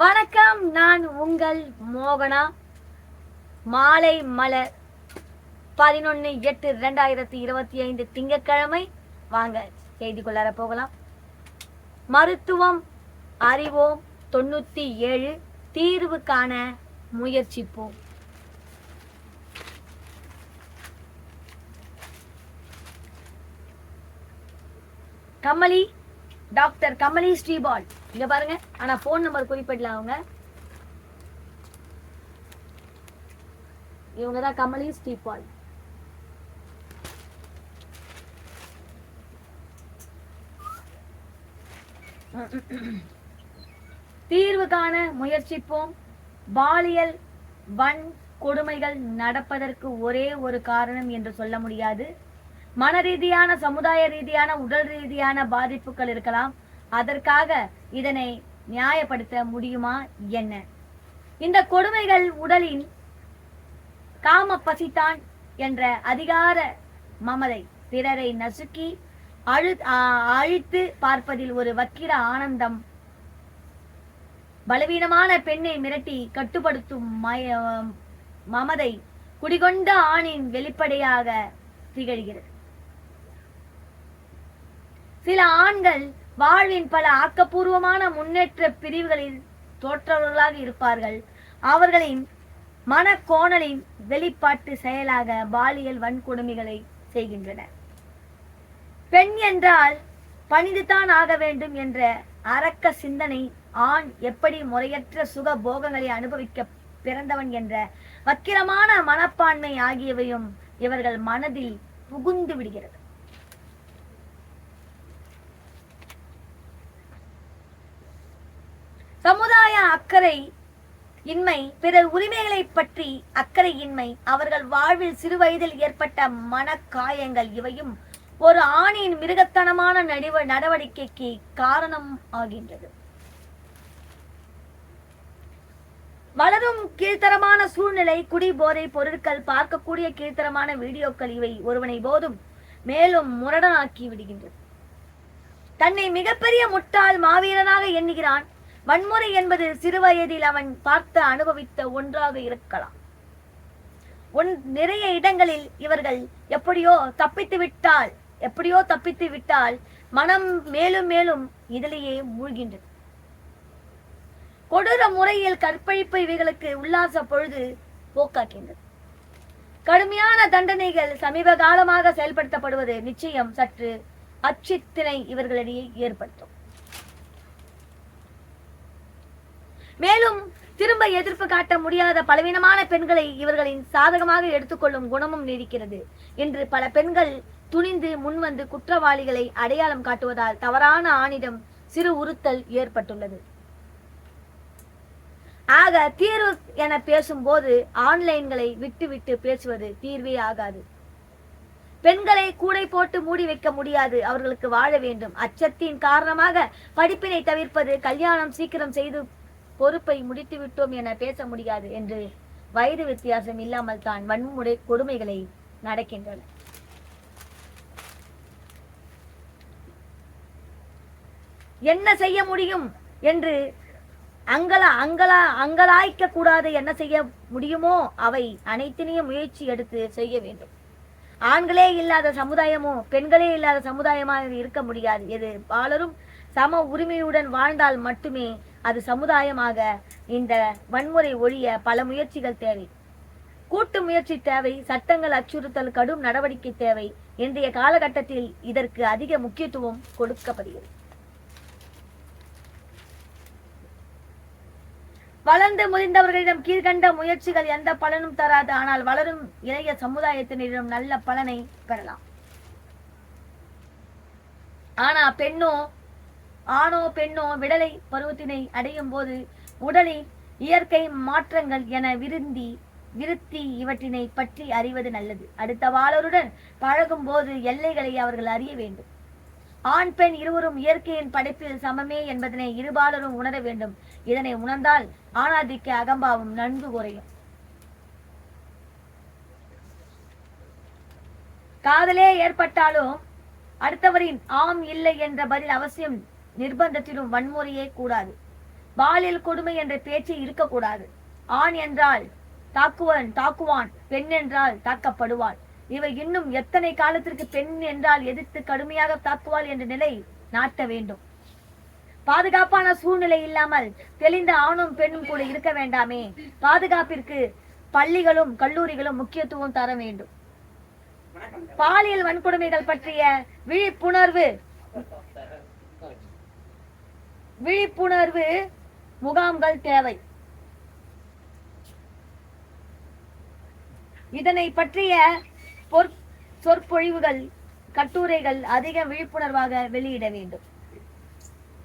வணக்கம் நான் உங்கள் மோகனா. மாலை மலர் பதினொன்று எட்டு ரெண்டாயிரத்தி இருபத்தி ஐந்து திங்கட்கிழமை. வாங்க செய்திக்குள்ளார போகலாம். மருத்துவம் அறிவோம் தொண்ணூற்றி ஏழு. தீர்வு காண முயற்சிப்போம். கமலி டாக்டர் கமலி ஸ்ரீபால். இங்க பாருங்க. ஆனா போன் நம்பர் குறிப்பிடல அவங்க. இவங்க தான் கமலி ஸ்டீபால் தீர்வு காண முயற்சிப்போம். பாலியல் வன் கொடுமைகள் நடப்பதற்கு ஒரே ஒரு காரணம் என்று சொல்ல முடியாது. மன ரீதியான சமுதாய ரீதியான உடல் ரீதியான பாதிப்புகள் இருக்கலாம். அதற்காக இதனை நியாயப்படுத்த முடியுமா? என்ன? இந்த கொடுமைகள் உடலின் காம பசித்தான் என்ற அதிகார மமதை பிறரை நசுக்கி அழு அழித்து பார்ப்பதில் ஒரு வக்கிர ஆனந்தம் பலவீனமான பெண்ணை மிரட்டி கட்டுப்படுத்தும் மமதை குடிகொண்ட ஆணின் வெளிப்படையாக திகழ்கிறது. சில ஆண்கள் வாழ்வின் பல ஆக்கப்பூர்வமான முன்னேற்ற பிரிவுகளில் தோற்றவர்களாக இருப்பார்கள். அவர்களின் மனக்கோணலின் வெளிப்பாட்டு செயலாக பாலியல் வன்கொடுமைகளை செய்கின்றனர். பெண் என்றால் பணிந்துதான் ஆக வேண்டும் என்ற அரக்க சிந்தனை ஆண் எப்படி முறையற்ற சுக போகங்களை அனுபவிக்க பிறந்தவன் என்ற வக்கிரமான மனப்பான்மை ஆகியவையும் இவர்கள் மனதில் புகுந்து விடுகிறது சமுதாய அக்கறை இன்மை பிறர் உரிமைகளை பற்றி அக்கறை இன்மை. அவர்கள் வாழ்வில் சிறுவயதில் ஏற்பட்ட மனக்காயங்கள் இவையும் ஒரு ஆணியின் மிருகத்தனமான நடிவ நடவடிக்கைக்கு காரணம் ஆகின்றது. வளரும் கீழ்த்தரமான சூழ்நிலை குடி போதை பொருட்கள் பார்க்கக்கூடிய கீழ்த்தரமான வீடியோக்கள் இவை ஒருவனை போதும் மேலும் முரடனாக்கி விடுகின்றது. தன்னை மிகப்பெரிய முட்டாள் மாவீரனாக எண்ணுகிறான். வன்முறை என்பது சிறுவயதில் அவன் பார்த்து அனுபவித்த ஒன்றாக இருக்கலாம். ஒன் நிறைய இடங்களில் இவர்கள் எப்படியோ தப்பித்து விட்டால் எப்படியோ தப்பித்து விட்டால் மனம் மேலும் மேலும் இதிலேயே மூழ்கின்றது. கொடூர முறையில் கற்பழிப்பு இவைகளுக்கு உல்லாச பொழுது போக்காக்கின்றது. கடுமையான தண்டனைகள் சமீப காலமாக செயல்படுத்தப்படுவது நிச்சயம் சற்று அச்சித்தினை இவர்களிடையே ஏற்படுத்தும். மேலும் திரும்ப எதிர்ப்பு காட்ட முடியாத பலவீனமான பெண்களை இவர்களின் சாதகமாக எடுத்துக்கொள்ளும் குணமும் நீடிக்கிறது. என்று பல பெண்கள் துணிந்து முன்வந்து குற்றவாளிகளை அடையாளம் காட்டுவதால் தவறான ஆணிடம் சிறு உறுத்தல் ஏற்பட்டுள்ளது. ஆக தீர்வு என பேசும்போது ஆன்லைன்களை விட்டு விட்டு பேசுவது தீர்வே ஆகாது. பெண்களை கூடை போட்டு மூடி வைக்க முடியாது அவர்களுக்கு வாழ வேண்டும். அச்சத்தின் காரணமாக படிப்பினை தவிர்ப்பது கல்யாணம் சீக்கிரம் செய்து பொறுப்பை முடித்து விட்டோம் என பேச முடியாது என்று வயது வித்தியாசம் இல்லாமல் தான் வன்முறை கொடுமைகளை நடக்கின்றன. என்ன செய்ய முடியும் என்று அங்கலா அங்கலா அங்கலாய்க்க கூடாது என்ன செய்ய முடியுமோ அவை அனைத்தினையும் முயற்சி எடுத்து செய்ய வேண்டும். ஆண்களே இல்லாத சமுதாயமோ பெண்களே இல்லாத சமுதாயமாக இருக்க முடியாது. எது? பாலரும் சம உரிமையுடன் வாழ்ந்தால் மட்டுமே அது சமுதாயமாக இந்த வன்முறை ஒழிய பல முயற்சிகள் தேவை. கூட்டு முயற்சி தேவை சட்டங்கள் அச்சுறுத்தல் கடும் நடவடிக்கை தேவை இன்றைய காலகட்டத்தில் இதற்கு அதிக முக்கியத்துவம் கொடுக்கப்படுகிறது. வளர்ந்து முடிந்தவர்களிடம் கீழ்கண்ட முயற்சிகள் எந்த பலனும் தராது. ஆனால் வளரும் இளைய சமுதாயத்தினரிடம் நல்ல பலனை பெறலாம். ஆனா பெண்ணோ ஆணோ பெண்ணோ விடலை பருவத்தினை அடையும் போது உடலில் இயற்கை மாற்றங்கள் என விருந்தி விருத்தி இவற்றினை பற்றி அறிவது நல்லது. அடுத்த வாளருடன் பழகும் போது எல்லைகளை அவர்கள் அறிய வேண்டும். ஆண் பெண் இருவரும் இயற்கையின் படைப்பில் சமமே என்பதனை இருபாலரும் உணர வேண்டும். இதனை உணர்ந்தால் ஆணாதிக்க அகம்பாவம் நன்கு குறையும். காதலே ஏற்பட்டாலும் அடுத்தவரின் ஆம் இல்லை என்ற பதில் அவசியம் நிர்பந்தத்திலும் வன்முறையே கூடாது. பாலியல் கொடுமை என்ற பேச்சு இருக்கக்கூடாது. ஆண் என்றால் தாக்குவன் தாக்குவான் பெண் என்றால் தாக்கப்படுவாள். இவை இன்னும் எத்தனை காலத்திற்கு பெண் என்றால் எதிர்த்து கடுமையாக தாக்குவாள் என்ற நிலை நாட்ட வேண்டும். பாதுகாப்பான சூழ்நிலை இல்லாமல் தெளிந்த ஆணும் பெண்ணும் கூட இருக்க வேண்டாமே. பாதுகாப்பிற்கு பள்ளிகளும் கல்லூரிகளும் முக்கியத்துவம் தர வேண்டும். பாலியல் வன்கொடுமைகள் பற்றிய விழிப்புணர்வு விழிப்புணர்வு முகாம்கள் தேவை. இதனை பற்றிய சொற்பொழிவுகள் கட்டுரைகள் அதிக விழிப்புணர்வாக வெளியிட வேண்டும்.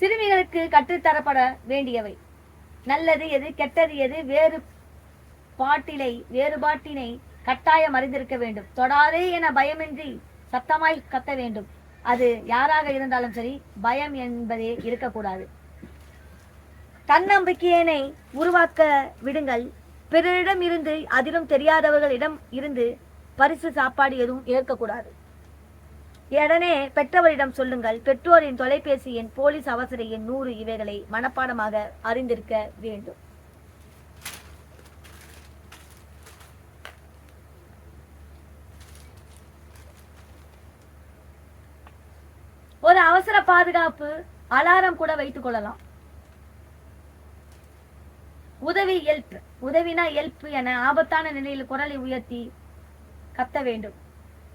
சிறுமிகளுக்கு கற்றுத்தரப்பட வேண்டியவை. நல்லது எது கெட்டது எது வேறு பாட்டிலை வேறுபாட்டினை கட்டாயம் அறிந்திருக்க வேண்டும். தொடாதே என பயமின்றி சத்தமாய் கத்த வேண்டும். அது யாராக இருந்தாலும் சரி பயம் என்பதே இருக்கக்கூடாது. தன்னம்பிக்கையினை உருவாக்க விடுங்கள். பிறரிடம் இருந்து அதிலும் தெரியாதவர்களிடம் இருந்து பரிசு சாப்பாடு எதுவும் ஏற்கக்கூடாது. உடனே பெற்றவரிடம் சொல்லுங்கள். பெற்றோரின் தொலைபேசி எண் போலீஸ் அவசர எண் நூறு இவைகளை மனப்பாடமாக அறிந்திருக்க வேண்டும். ஒரு அவசர பாதுகாப்பு அலாரம் கூட வைத்துக் கொள்ளலாம். உதவி எல்ப் உதவினா எல்ப் என ஆபத்தான நிலையில் குரலை உயர்த்தி கத்த வேண்டும்.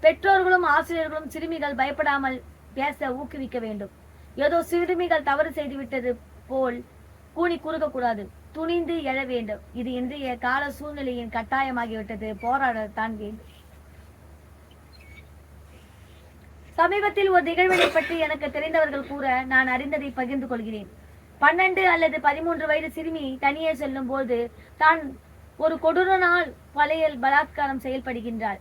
பெற்றோர்களும் ஆசிரியர்களும் சிறுமிகள் பயப்படாமல் பேச ஊக்குவிக்க வேண்டும். ஏதோ சிறுமிகள் தவறு செய்து விட்டது போல் கூனி கூறுகக்கூடாது துணிந்து எழ வேண்டும். இது இன்றைய கால சூழ்நிலையின் கட்டாயமாகிவிட்டது. போராடத்தான் வேண்டும். சமீபத்தில் ஒரு நிகழ்வினை பற்றி எனக்கு தெரிந்தவர்கள் கூற நான் அறிந்ததை பகிர்ந்து கொள்கிறேன். பன்னெண்டு அல்லது பதிமூன்று வயது சிறுமி தனியே செல்லும் போது தான் ஒரு கொடூரனால் பழையல் பலாத்காரம் செயல்படுகின்றாள்.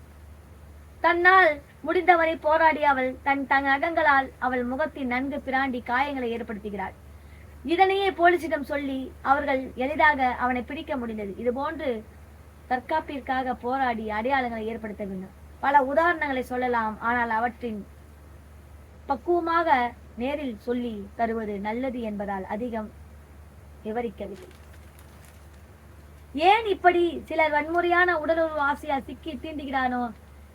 தன்னால் முடிந்தவரை போராடி அவள் தன் தன் அகங்களால் அவள் முகத்தில் நன்கு பிராண்டி காயங்களை ஏற்படுத்துகிறாள். இதனையே போலீசிடம் சொல்லி அவர்கள் எளிதாக அவனை பிடிக்க முடிந்தது. இதுபோன்று தற்காப்பிற்காக போராடி அடையாளங்களை ஏற்படுத்த வேண்டும். பல உதாரணங்களை சொல்லலாம் ஆனால் அவற்றின் பக்குவமாக நேரில் சொல்லி தருவது நல்லது என்பதால் அதிகம் விவரிக்கவில்லை. ஏன் இப்படி சிலர் வன்முறையான உடலுறவு ஆசையால் சிக்கி தீண்டுகிறானோ?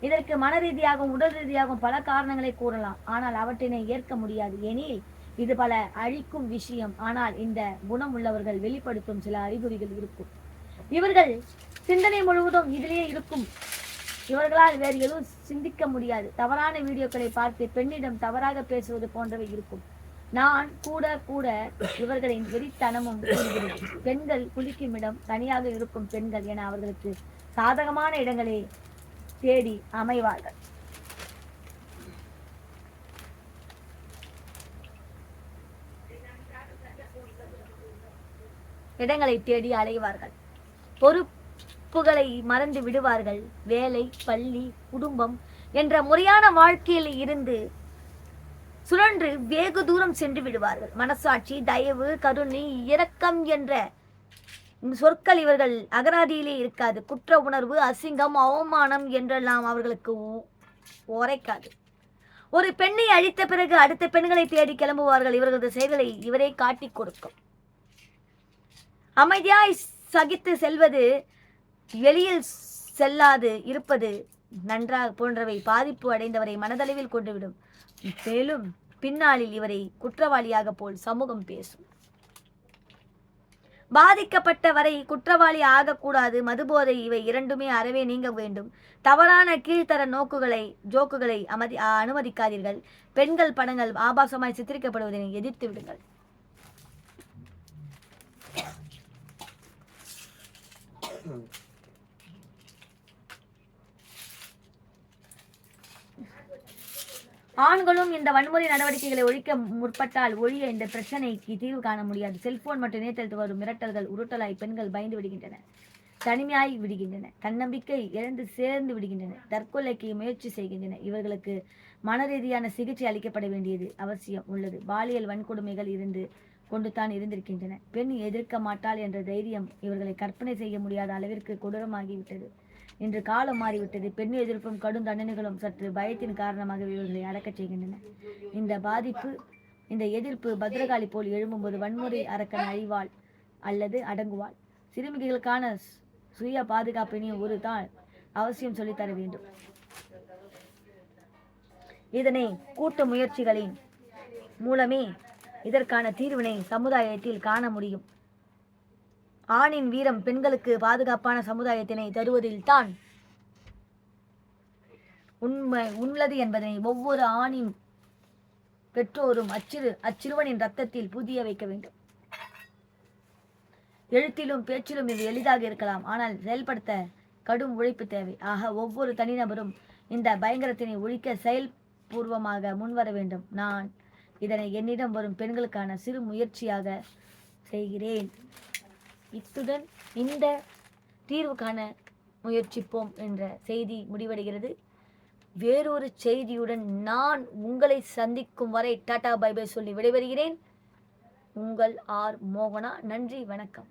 இதற்கு மன ரீதியாகவும் உடல் ரீதியாகவும் பல காரணங்களை கூறலாம். ஆனால் அவற்றினை ஏற்க முடியாது. எனில் இது பல அழிக்கும் விஷயம். ஆனால் இந்த குணம் உள்ளவர்கள் வெளிப்படுத்தும் சில அறிகுறிகள் இருக்கும். இவர்கள் சிந்தனை முழுவதும் இதிலேயே இருக்கும். இவர்களால் வேறு எதுவும் சிந்திக்க முடியாது. தவறான வீடியோக்களை பார்த்து பெண்ணிடம் தவறாக பேசுவது போன்றவை இருக்கும். நான் கூட கூட இவர்களின் வெறித்தனமும் கூறுகிறது பெண்கள் குளிக்கும் இடம் தனியாக இருக்கும் பெண்கள் என அவர்களுக்கு சாதகமான இடங்களை தேடி அமைவார்கள். இடங்களை தேடி அலைவார்கள். பொறுப்பு பொறுப்புகளை மறந்து விடுவார்கள். வேலை பள்ளி குடும்பம் என்ற முறையான வாழ்க்கையில் இருந்து சுழன்று வெகு தூரம் சென்று விடுவார்கள். மனசாட்சி தயவு கருணை இரக்கம் என்ற சொற்கள் இவர்கள் அகராதியிலே இருக்காது. குற்ற உணர்வு அசிங்கம் அவமானம் என்றெல்லாம் அவர்களுக்கு உ- உரைக்காது. ஒரு பெண்ணை அழித்த பிறகு அடுத்த பெண்களை தேடி கிளம்புவார்கள். இவர்களது செயல்களை இவரே காட்டி கொடுக்கும். அமைதியாய் சகித்து செல்வது வெளியில் செல்லாது இருப்பது நன்றாக போன்றவை பாதிப்பு அடைந்தவரை மனதளவில் கொண்டுவிடும். மேலும் பின்னாளில் இவரை குற்றவாளியாக போல் சமூகம் பேசும். பாதிக்கப்பட்ட வரை குற்றவாளி ஆகக்கூடாது மதுபோதை இவை இரண்டுமே அறவே நீங்க வேண்டும். தவறான கீழ்த்தர நோக்குகளை ஜோக்குகளை அமதி அனுமதிக்காதீர்கள். பெண்கள் படங்கள் ஆபாசமாய் சித்தரிக்கப்படுவதனை எதிர்த்து விடுங்கள். ஆண்களும் இந்த வன்முறை நடவடிக்கைகளை ஒழிக்க முற்பட்டால் ஒழிய இந்த பிரச்சனைக்கு தீர்வு காண முடியாது. செல்போன் மற்றும் இணையத்தில் வரும் மிரட்டல்கள் உருட்டலாய் பெண்கள் பயந்து விடுகின்றன. தனிமையாய் விடுகின்றன. தன்னம்பிக்கை இழந்து சேர்ந்து விடுகின்றன. தற்கொலைக்கு முயற்சி செய்கின்றன. இவர்களுக்கு மன ரீதியான சிகிச்சை அளிக்கப்பட வேண்டியது அவசியம் உள்ளது. பாலியல் வன்கொடுமைகள் இருந்து கொண்டு தான் இருந்திருக்கின்றன. பெண் எதிர்க்க மாட்டாள் என்ற தைரியம் இவர்களை கற்பனை செய்ய முடியாத அளவிற்கு கொடூரமாகிவிட்டது. இன்று காலம் மாறிவிட்டது. பெண் எதிர்ப்பும் கடும் தண்டனைகளும் சற்று பயத்தின் காரணமாக இவர்களை அடக்கச் செய்கின்றன. இந்த பாதிப்பு இந்த எதிர்ப்பு பத்ரகாளி போல் எழும்பும்போது வன்முறை அரக்கன் அழிவாள் அல்லது அடங்குவாள். சிறுமிகளுக்கான சு- சுய பாதுகாப்பினை ஒரு தான் அவசியம் சொல்லித்தர வேண்டும். இதனை கூட்டு முயற்சிகளின் மூலமே இதற்கான தீர்வினை சமுதாயத்தில் காண முடியும். ஆணின் வீரம் பெண்களுக்கு பாதுகாப்பான சமுதாயத்தினை தருவதில் தான் உண்மை உள்ளது என்பதனை ஒவ்வொரு ஆணின் பெற்றோரும் அச்சிறு அச்சிறுவனின் ரத்தத்தில் புதிய வைக்க வேண்டும். எழுத்திலும் பேச்சிலும் இது எளிதாக இருக்கலாம். ஆனால் செயல்படுத்த கடும் உழைப்பு தேவை. ஆக ஒவ்வொரு தனிநபரும் இந்த பயங்கரத்தினை ஒழிக்க செயல்பூர்வமாக முன்வர வேண்டும். நான் இதனை என்னிடம் வரும் பெண்களுக்கான சிறு முயற்சியாக செய்கிறேன். இத்துடன் இந்த தீர்வு காண முயற்சிப்போம் என்ற செய்தி முடிவடைகிறது. வேறொரு செய்தியுடன் நான் உங்களை சந்திக்கும் வரை டாடா பை பை சொல்லி விடைபெறுகிறேன். உங்கள் ஆர் மோகனா நன்றி வணக்கம்.